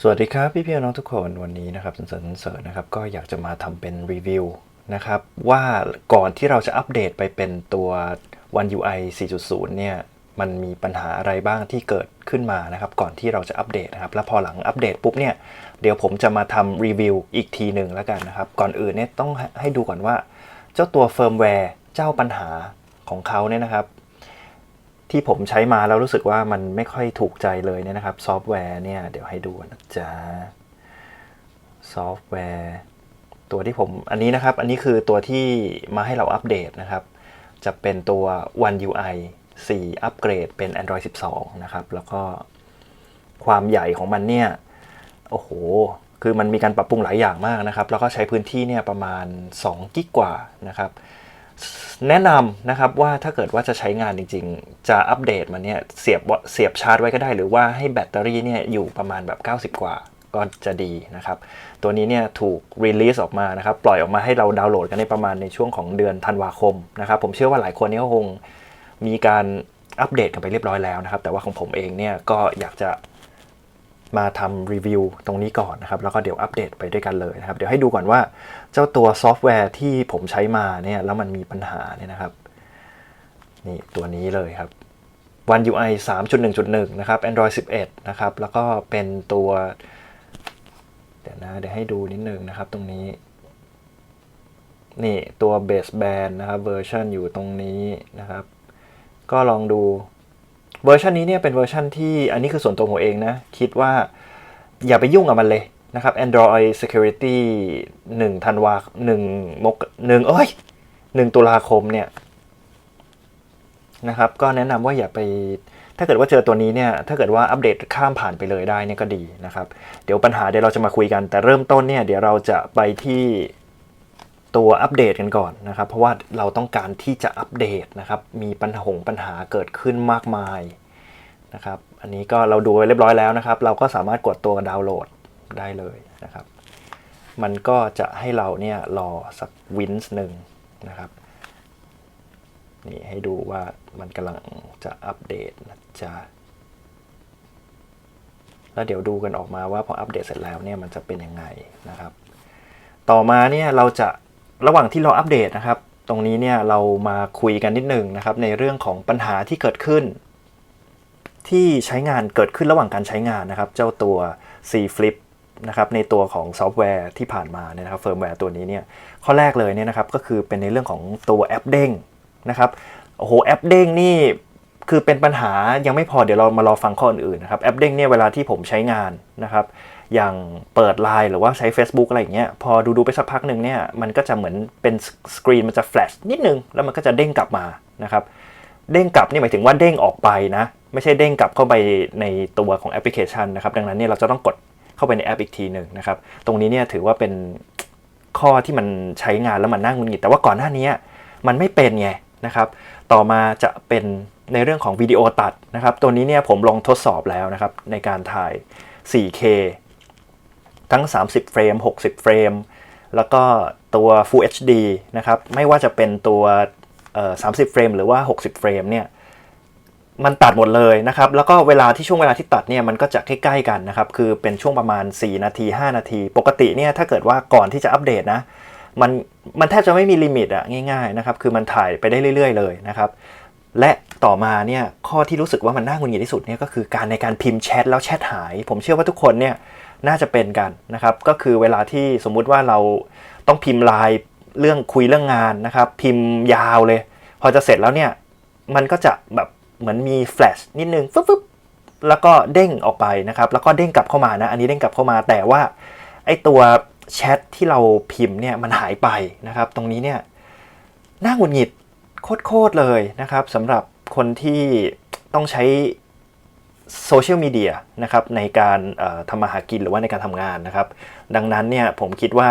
สวัสดีครับพี่พี่น้องทุกคนวันนี้นะครับสันเสริญสันเสริญนะครับก็อยากจะมาทำเป็นรีวิวนะครับว่าก่อนที่เราจะอัปเดตไปเป็นตัว One UI 4.0 เนี่ยมันมีปัญหาอะไรบ้างที่เกิดขึ้นมานะครับก่อนที่เราจะอัปเดตนะครับแล้วพอหลังอัปเดตปุ๊บเนี่ยเดี๋ยวผมจะมาทำรีวิวอีกทีหนึ่งแล้วกันนะครับก่อนอื่นเนี่ยต้องให้ดูก่อนว่า เจ้าตัวเฟิร์มแวร์เจ้าปัญหาของเขาเนี่ยนะครับ ที่ผมใช้มาแล้วรู้สึกว่ามันไม่ค่อยถูกใจเลยเนี่ยนะครับ ซอฟต์แวร์เนี่ยเดี๋ยวให้ดูนะจ๊ะซอฟต์แวร์ ตัวที่ผมอันนี้นะครับ อันนี้คือตัวที่มาให้เราอัปเดตนะครับ จะเป็นตัว One UI 4 อัปเกรดเป็น Android 12 นะครับ แล้วก็ความใหญ่ของมันเนี่ย โอ้โห คือมันมีการปรับปรุงหลายอย่างมากนะครับ แล้วก็ใช้พื้นที่เนี่ยประมาณ2กิกกว่านะครับ แนะนำนะครับว่าถ้าเกิดว่าจะใช้งานจริง ๆ จะอัปเดตมันเนี่ยเสียบเสียบชาร์จไว้ก็ได้ หรือว่าให้แบตเตอรี่เนี่ยอยู่ประมาณแบบ 90 กว่าก็จะดีนะครับ ตัวนี้เนี่ยถูกรีลีสออกมานะครับ ปล่อยออกมาให้เราดาวน์โหลดกันในประมาณในช่วงของเดือนธันวาคมนะครับ ผมเชื่อว่าหลายคนนี่ก็คงมีการอัปเดตกันไปเรียบร้อยแล้วนะครับ แต่ว่าของผมเองเนี่ยก็อยากจะ มาทำรีวิวตรงนี้ก่อนนะครับ แล้วก็เดี๋ยวอัปเดตไปด้วยกันเลยนะครับ เดี๋ยวให้ดูก่อนว่าเจ้าตัวซอฟต์แวร์ที่ผมใช้มาเนี่ยแล้วมันมีปัญหาเนี่ยนะครับ นี่ตัวนี้เลยครับ One UI 3.1.1 นะครับ Android 11 นะครับ แล้วก็เป็นตัว เดี๋ยวนะ เดี๋ยวให้ดูนิดนึงนะครับตรงนี้ นี่ตัว base band นะครับเวอร์ชันอยู่ตรงนี้นะครับ ก็ลองดู เวอร์ชันนี้เนี่ยเป็นเวอร์ชันที่อันนี้คือส่วนตัวผมเองนะ คิดว่าอย่าไปยุ่งกับมันเลยนะครับ Android Security 1ธันวา1มก1เอ้ย1ตุลาคมเนี่ยนะครับ ก็แนะนำว่าอย่าไปถ้าเกิดว่าเจอตัวนี้เนี่ย ถ้าเกิดว่าอัปเดตข้ามผ่านไปเลยได้เนี่ยก็ดีนะครับ เดี๋ยวปัญหาเดี๋ยวเราจะมาคุยกัน แต่เริ่มต้นเนี่ย เดี๋ยวเราจะไปที่ ตัวอัปเดตกันก่อนนะครับ เพราะว่าเราต้องการที่จะอัปเดตนะครับ มีปัญหาปัญหาเกิดขึ้นมากมายนะครับ อันนี้ก็เราดูไว้เรียบร้อยแล้วนะครับ เราก็สามารถกดตัวดาวน์โหลดได้เลยนะครับ มันก็จะให้เราเนี่ยรอสักวินส์หนึ่งนะครับนี่ให้ดูว่ามันกำลังจะอัปเดตนะจ๊ะแล้วเดี๋ยวดูกันออกมาว่าพออัปเดตเสร็จแล้วเนี่ยมันจะเป็นยังไงนะครับ ต่อมาเนี่ยเราจะ ระหว่างที่เราอัปเดตนะครับ ตรงนี้เนี่ยเรามาคุยกันนิดหนึ่งนะครับ ในเรื่องของปัญหาที่เกิดขึ้น ที่ใช้งานเกิดขึ้นระหว่างการใช้งานนะครับ เจ้าตัว C Flip นะครับในตัวของซอฟต์แวร์ที่ผ่านมาเนี่ยนะครับเฟิร์มแวร์ตัวนี้เนี่ยข้อแรกเลยเนี่ยนะครับก็คือเป็นในเรื่องของตัวแอปเด้งนะครับโอ้โหแอปเด้งนี่คือเป็นปัญหายังไม่พอเดี๋ยวเรามารอฟังข้ออื่นๆนะครับแอปเด้งเนี่ยเวลาที่ผมใช้งานนะครับ อย่างเปิดไลน์หรือว่าใช้ Facebook อะไรอย่างเงี้ยพอดูดูไปสักพักหนึ่งเนี่ยมันก็จะเหมือนเป็นสกรีนมันจะแฟลชนิดนึง แล้วมันก็จะเด้งกลับมานะครับเด้งกลับนี่หมายถึงว่าเด้งออกไปนะ ไม่ใช่เด้งกลับเข้าไปในตัวของแอปพลิเคชันนะครับ ดังนั้นเนี่ยเราจะต้องกดเข้าไปในแอปอีกทีหนึ่งนะครับ ตรงนี้เนี่ยถือว่าเป็นข้อที่มันใช้งานแล้วมันน่าหงุดหงิด แต่ว่าก่อนหน้านี้มันไม่เป็นไงนะครับ ต่อมาจะเป็นในเรื่องของวิดีโอตัดนะครับ ตัวนี้เนี่ยผมลองทดสอบแล้วนะครับในการถ่าย 4K ทั้ง 30 เฟรม 60 เฟรม แล้วก็ตัว Full HD นะครับ ไม่ว่าจะเป็นตัว30 เฟรม หรือว่า 60 เฟรมเนี่ยมันตัดหมดเลยนะครับ แล้วก็เวลาที่ช่วงเวลาที่ตัดเนี่ยมันก็จะใกล้ๆกันนะครับ คือเป็นช่วงประมาณ 4 นาที 5 นาที ปกติเนี่ยถ้าเกิดว่าก่อนที่จะอัปเดตนะ มันมันแทบจะไม่มีลิมิตอะง่ายๆนะครับ คือมันถ่ายไปได้เรื่อย ๆ เลยนะครับ และต่อมาเนี่ยข้อที่รู้สึกว่ามันน่าหงุดหงิดที่สุดเนี่ยก็คือการในการพิมพ์แชทแล้วแชทหาย ผมเชื่อว่าทุกคนเนี่ย น่าจะเป็นกันนะครับ ก็คือเวลาที่สมมุติว่าเราต้องพิมพ์ไลน์เรื่องคุยเรื่องงานนะครับ พิมพ์ยาวเลย พอจะเสร็จแล้วเนี่ย มันก็จะแบบเหมือนมีแฟลชนิดนึงฟึ๊บๆแล้วก็เด้งออกไปนะครับ แล้วก็เด้งกลับเข้ามานะ อันนี้เด้งกลับเข้ามาแต่ว่าไอตัวแชทที่เราพิมพ์เนี่ยมันหายไปนะครับ ตรงนี้เนี่ยน่าหงุดหงิดโคตรๆเลยนะครับสำหรับคนที่ต้องใช้ โซเชียลมีเดียนะครับในการทำมาหากินหรือว่าในการทำงานนะครับ ดังนั้นเนี่ยผมคิดว่า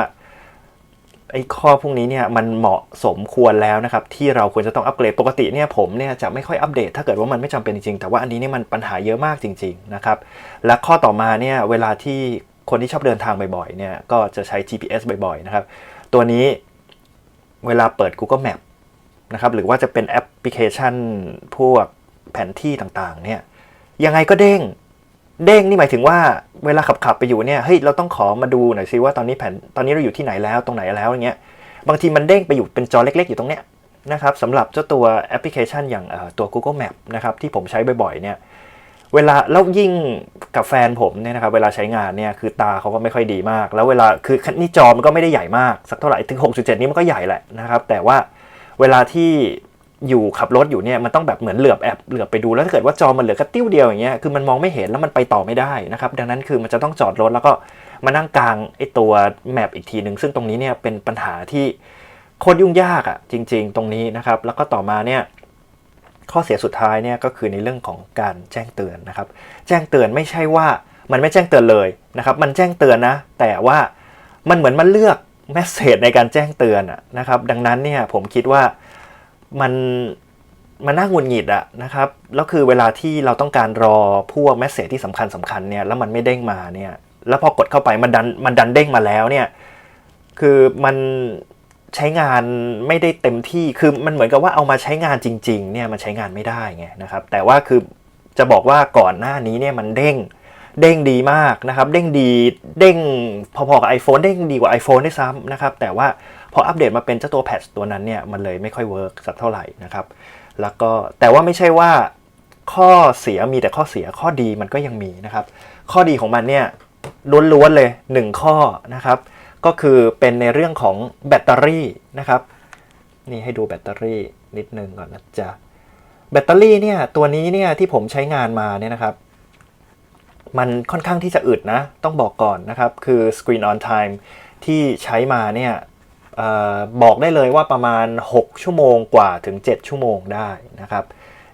ไอ้ข้อพวกนี้เนี่ยมันเหมาะสมควรแล้วนะครับ ที่เราควรจะต้องอัปเกรดปกติเนี่ยผมเนี่ยจะไม่ค่อยอัปเดต ถ้าเกิดว่ามันไม่จำเป็นจริงๆ แต่ว่าอันนี้เนี่ยมันปัญหาเยอะมากจริง ๆนะครับ และข้อต่อมาเนี่ยเวลาที่คนที่ชอบเดินทางบ่อยๆเนี่ยก็จะใช้ GPS บ่อยๆนะครับ ตัวนี้เวลาเปิด Google Map นะครับหรือว่าจะเป็นแอปพลิเคชันพวกแผนที่ต่างๆเนี่ย ยังไงก็เด้ง เด้งนี่หมายถึงว่าเวลาขับขับไปอยู่เนี่ยเฮ้ยเราต้องขอมาดูหน่อยซิว่าตอนนี้แผ่นตอนนี้เราอยู่ที่ไหนแล้วตรงไหนแล้วอย่างเงี้ยบางทีมันเด้งไปอยู่เป็นจอเล็ก ๆ อยู่ตรงเนี้ยนะครับสำหรับเจ้าตัวแอปพลิเคชันอย่างตัว Google Map นะครับที่ผมใช้บ่อยๆเนี่ยเวลาแล้วยิ่งกับแฟนผมเนี่ยนะครับเวลาใช้งานเนี่ยคือตาเขาก็ไม่ค่อยดีมาก แล้วเวลาคือนี่จอมันก็ไม่ได้ใหญ่มากสักเท่าไหร่ถึง 6.7 นี้มันก็ใหญ่แหละนะครับแต่ว่าเวลาที่ อยู่ขับรถอยู่เนี่ยมันต้องแบบเหมือนเหลือบแอบเหลือบไปดูแล้วถ้าเกิดว่าจอมันเหลือกระติ้วเดียวอย่างเงี้ยคือมันมองไม่เห็นแล้วมันไปต่อไม่ได้นะครับดังนั้นคือมันจะต้องจอดรถแล้วก็มานั่งกลางไอ้ตัวแมปอีกทีหนึ่งซึ่งตรงนี้เนี่ยเป็นปัญหาที่โคตรยุ่งยากอะ่ะจริง ๆ ตรงนี้นะครับ แล้วก็ต่อมาเนี่ยข้อเสียสุดท้ายเนี่ยก็คือในเรื่องของการแจ้งเตือนนะครับ แจ้งเตือนไม่ใช่ว่ามันไม่แจ้งเตือนเลยนะครับมันแจ้งเตือนนะ แต่ว่ามันเหมือนมันเลือกแมสเซจในการแจ้งเตือนอะนะครับดังนั้นเนี่ยผมคิดว่า มันมันน่าหงุดหงิดอะนะครับแล้วคือเวลาที่เราต้องการรอพวกแมสเซจที่สำคัญสำคัญเนี่ยแล้วมันไม่เด้งมาเนี่ยแล้วพอกดเข้าไปมันดันมันดันเด้งมาแล้วเนี่ยคือมันใช้งานไม่ได้เต็มที่คือมันเหมือนกับว่าเอามาใช้งานจริง ๆ เนี่ยมันใช้งานไม่ได้ไงนะครับ แต่ว่าคือจะบอกว่าก่อนหน้านี้เนี่ยมันเด้ง เด้งดีมากนะครับเด้งดีเด้งพอๆกับ iPhone เด้งดีกว่า iPhone ด้วยซ้ำนะครับแต่ว่าพออัปเดตมาเป็นเจ้าตัวแพทตัวนั้นเนี่ยมันเลยไม่ค่อยเวิร์กสักเท่าไหร่นะครับแล้วก็แต่ว่าไม่ใช่ว่าข้อเสียมีแต่ข้อเสียข้อดีมันก็ยังมีนะครับข้อดีของมันเนี่ยล้วนๆเลย 1 ข้อนะครับก็คือเป็นในเรื่องของแบตเตอรี่นะครับนี่ให้ดูแบตเตอรี่นิดนึงก่อนนะจ๊ะแบตเตอรี่เนี่ยตัวนี้เนี่ยที่ผมใช้งานมาเนี่ยนะครับ มันค่อนข้างที่จะอึดนะ ต้องบอกก่อนนะครับ คือ Screen on Time ที่ใช้มาเนี่ยออบอกได้เลยว่าประมาณ 6 ชั่วโมงกว่าถึง 7 ชั่วโมงได้นะครับ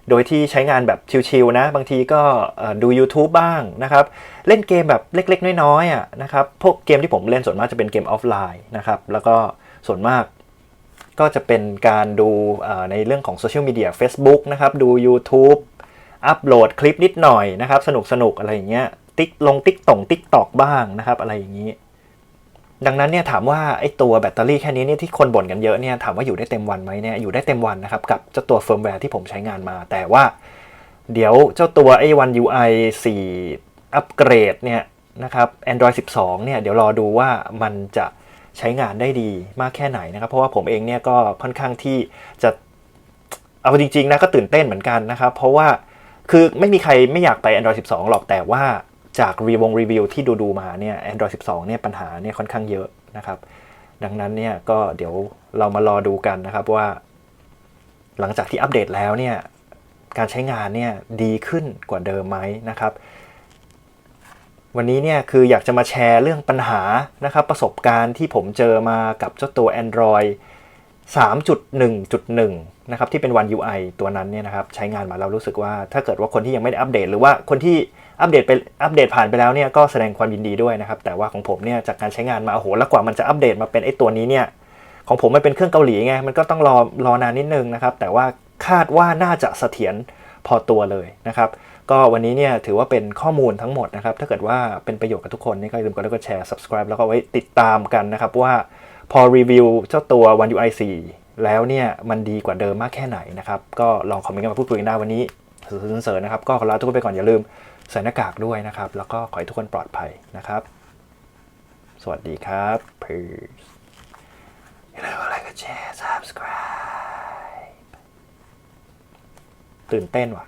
โดยที่ใช้งานแบบชิลๆนะ บางทีก็ดู YouTube บ้างนะครับ เล่นเกมแบบเล็กๆ น้อยๆอะนะครับ พวกเกมที่ผมเล่นส่วนมากจะเป็นเกมออฟไลน์นะครับ แล้วก็ส่วนมากก็จะเป็นการดูในเรื่องของโซเชียลมีเดีย Facebook นะครับ ดู YouTube อัปโหลดคลิปนิดหน่อยนะครับ สนุกสนุกอะไรอย่างเงี้ยติ๊กลงติ๊กต่งติ๊กตอกบ้างนะครับ อะไรอย่างนี้ ดังนั้นเนี่ยถามว่าไอ้ตัวแบตเตอรี่แค่นี้เนี่ยที่คนบ่นกันเยอะเนี่ยถามว่าอยู่ได้เต็มวันไหมเนี่ยอยู่ได้เต็มวันนะครับกับเจ้าตัวเฟิร์มแวร์ที่ผมใช้งานมา แต่ว่าเดี๋ยวเจ้าตัวไอ้วัน UI 4 อัปเกรดเนี่ยนะครับ Android 12 เนี่ยเดี๋ยวรอดูว่ามันจะใช้งานได้ดีมากแค่ไหนนะครับ เพราะว่าผมเองเนี่ยก็ค่อนข้างที่จะเอาจริงๆนะก็ตื่นเต้นเหมือนกันนะครับ เพราะว่า คือไม่มีใครไม่อยากไป Android 12 หรอกแต่ว่าจากรีวงรีวิวที่ดูดูๆมาเนี่ย Android 12 เนี่ยปัญหาเนี่ยค่อนข้างเยอะนะครับ ดังนั้นเนี่ยก็เดี๋ยวเรามารอดูกันนะครับว่า หลังจากที่อัปเดตแล้วเนี่ยการใช้งานเนี่ยดีขึ้นกว่าเดิมไหมนะครับ วันนี้เนี่ยคืออยากจะมาแชร์เรื่องปัญหานะครับประสบการณ์ที่ผมเจอมากับเจ้าตัว Android 3.1.1 นะครับที่เป็น One UI ตัวนั้นเนี่ยนะครับใช้งานมาแล้วรู้สึกว่าถ้าเกิดว่าคนที่ยังไม่ได้อัปเดต หรือว่าคนที่อัปเดตไปอัปเดตผ่านไปแล้วเนี่ยก็แสดงความยินดีด้วยนะครับ แต่ว่าของผมเนี่ยจากการใช้งานมาโอ้โหแล้วกว่ามันจะอัปเดตมาเป็นไอ้ตัวนี้เนี่ยของผมมันเป็นเครื่องเกาหลีไงมันก็ต้องรอรอนานนิดนึงนะครับแต่ว่าคาดว่าน่าจะเสถียรพอตัวเลยนะครับ ก็วันนี้เนี่ยถือว่าเป็นข้อมูลทั้งหมดนะครับ ถ้าเกิดว่าเป็นประโยชน์กับทุกคนนี่ก็อย่าลืมกดไลค์กดแชร์ subscribe แล้วก็ไว้ติดตามกันนะครับว่า พอรีวิวเจ้าตัว One UI 4แล้วเนี่ย มันดีกว่าเดิมมากแค่ไหนนะครับ ก็ลองคอมเมนต์กันมาพูดคุยกันได้วันนี้เสริญนะครับ ก็ขอลาทุกคนไปก่อนอย่าลืมใส่หน้ากากด้วยนะครับ แล้วก็ขอให้ทุกคนปลอดภัยนะครับ สวัสดีครับ Peace อย่าลืมกดไลค์กดแชร์ subscribe ตื่นเต้นว่ะ